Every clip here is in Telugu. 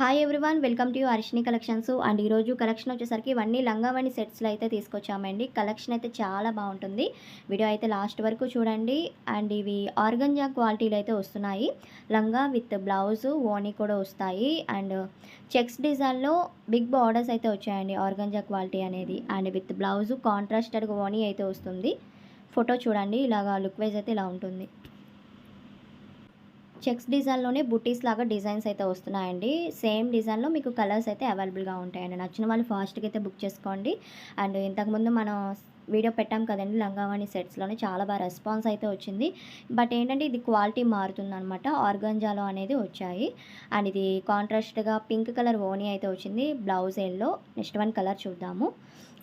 Hi everyone welcome to Harshini collections and ఈరోజు కలెక్షన్ వచ్చేసరికి ఇవన్నీ లంగావణి సెట్స్లో అయితే తీసుకొచ్చామండి. కలెక్షన్ అయితే చాలా బాగుంటుంది. వీడియో అయితే లాస్ట్ వరకు చూడండి. అండ్ ఇవి ఆర్గంజా క్వాలిటీలు అయితే వస్తున్నాయి. లంగా విత్ బ్లౌజ్ ఓనీ కూడా వస్తాయి. అండ్ చెక్స్ డిజైన్లో బిగ్ బార్డర్స్ అయితే వచ్చాయండి ఆర్గంజా క్వాలిటీ అనేది. అండ్ విత్ బ్లౌజ్ కాంట్రాస్టెడ్ ఓనీ అయితే వస్తుంది. ఫోటో చూడండి. ఇలాగా లుక్ వైజ్ అయితే ఇలా ఉంటుంది. చెక్స్ డిజైన్లోనే బుటీస్ లాగా డిజైన్స్ అయితే వస్తున్నాయండి. సేమ్ డిజైన్లో మీకు కలర్స్ అయితే అవైలబుల్గా ఉంటాయండి. నచ్చిన వాళ్ళు ఫాస్ట్గా అయితే బుక్ చేసుకోండి. అండ్ ఇంతకుముందు మనం వీడియో పెట్టాం కదండి లంగావాణి సెట్స్లోనే చాలా బాగా రెస్పాన్స్ అయితే వచ్చింది. బట్ ఏంటంటే ఇది క్వాలిటీ మారుతుందనమాట ఆర్గంజాలో అనేది వచ్చాయి. అండ్ ఇది కాంట్రాస్ట్గా పింక్ కలర్ ఓనీ అయితే వచ్చింది. Blouse yellow next one colour చూద్దాము.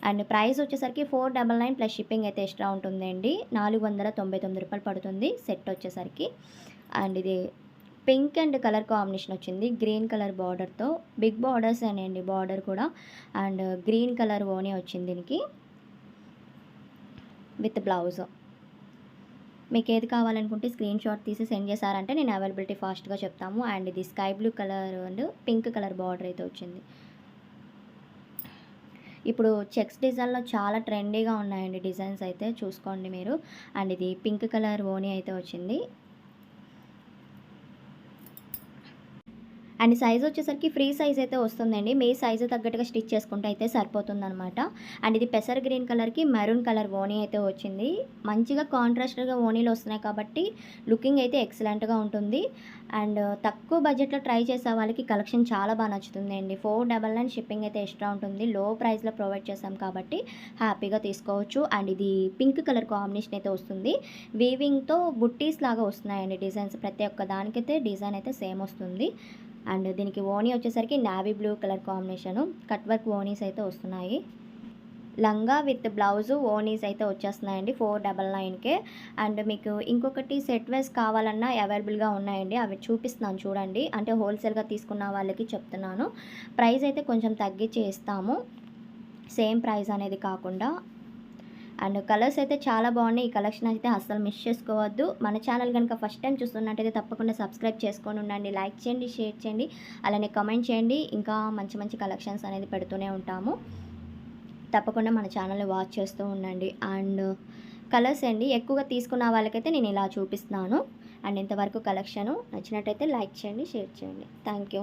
అండ్ ప్రైస్ వచ్చేసరికి four double nine plus shipping అయితే ఎక్స్ట్రా ఉంటుందండి. నాలుగు వందల తొంభై తొమ్మిది రూపాయలు పడుతుంది సెట్ వచ్చేసరికి. అండ్ ఇది పింక్ అండ్ కలర్ కాంబినేషన్ వచ్చింది. గ్రీన్ కలర్ బార్డర్తో బిగ్ బార్డర్స్ అండి బార్డర్ కూడా. అండ్ గ్రీన్ కలర్ ఓనే వచ్చింది దీనికి. With blouse. మీకు ఏది కావాలనుకుంటే స్క్రీన్ షాట్ తీసి సెండ్ చేశారంటే నేను అవైలబిలిటీ ఫాస్ట్గా చెప్తాము. అండ్ ఇది sky blue colour and pink colour border అయితే వచ్చింది. ఇప్పుడు చెక్స్ డిజైన్లో చాలా ట్రెండీగా ఉన్నాయండి డిజైన్స్ అయితే చూసుకోండి మీరు. అండ్ ఇది పింక్ కలర్ ఓనీ అయితే వచ్చింది. అండ్ సైజ్ వచ్చేసరికి ఫ్రీ సైజ్ అయితే వస్తుందండి. మీ సైజు తగ్గట్టుగా స్టిచ్ చేసుకుంటే అయితే సరిపోతుందనమాట అండ్ ఇది పెసర్ గ్రీన్ కలర్కి మెరూన్ కలర్ ఓనీ అయితే వచ్చింది. మంచిగా కాంట్రాస్ట్గా ఓనీలు వస్తున్నాయి కాబట్టి లుకింగ్ అయితే ఎక్సలెంట్గా ఉంటుంది. అండ్ తక్కువ బడ్జెట్లో ట్రై చేసే వాళ్ళకి కలెక్షన్ చాలా బాగా నచ్చుతుంది అండి ఫోర్ డబల్ నైన్ షిప్పింగ్ అయితే ఎక్స్ట్రా ఉంటుంది. లో ప్రైస్లో ప్రొవైడ్ చేస్తాం కాబట్టి హ్యాపీగా తీసుకోవచ్చు. అండ్ ఇది పింక్ కలర్ కాంబినేషన్ అయితే వస్తుంది. వీవింగ్తో బుట్టీస్ లాగా వస్తున్నాయండి డిజైన్స్. ప్రతి ఒక్క దానికైతే డిజైన్ అయితే సేమ్ వస్తుంది. అండ్ దీనికి ఓనీ వచ్చేసరికి navy blue colour combination cut work ఓనీస్ అయితే వస్తున్నాయి. లంగా విత్ బ్లౌజు ఓనీస్ అయితే వచ్చేస్తున్నాయండి ఫోర్ డబల్ నైన్కే అండ్ మీకు ఇంకొకటి సెట్ వైస్ కావాలన్నా అవైలబుల్గా ఉన్నాయండి. అవి చూపిస్తున్నాను చూడండి. అంటే హోల్సేల్గా తీసుకున్న వాళ్ళకి చెప్తున్నాను. ప్రైస్ అయితే కొంచెం తగ్గించి ఇస్తాము. సేమ్ ప్రైస్ అనేది కాకుండా అండ్ కలర్స్ అయితే చాలా బాగున్నాయి. ఈ కలెక్షన్ అయితే అస్సలు మిస్ చేసుకోవద్దు. మన ఛానల్ కనుక ఫస్ట్ టైం చూస్తున్నట్టయితే తప్పకుండా సబ్స్క్రైబ్ చేసుకొని ఉండండి. లైక్ చేయండి షేర్ చేయండి. అలానే కమెంట్ చేయండి. ఇంకా మంచి మంచి కలెక్షన్స్ అనేది పెడుతూనే ఉంటాము. తప్పకుండా మన ఛానల్ని వాచ్ చేస్తూ ఉండండి. అండ్ కలర్స్ అండి ఎక్కువగా తీసుకున్న వాళ్ళకైతే నేను ఇలా చూపిస్తున్నాను. అండ్ ఇంతవరకు కలెక్షను నచ్చినట్టయితే లైక్ చేయండి షేర్ చేయండి. Thank you.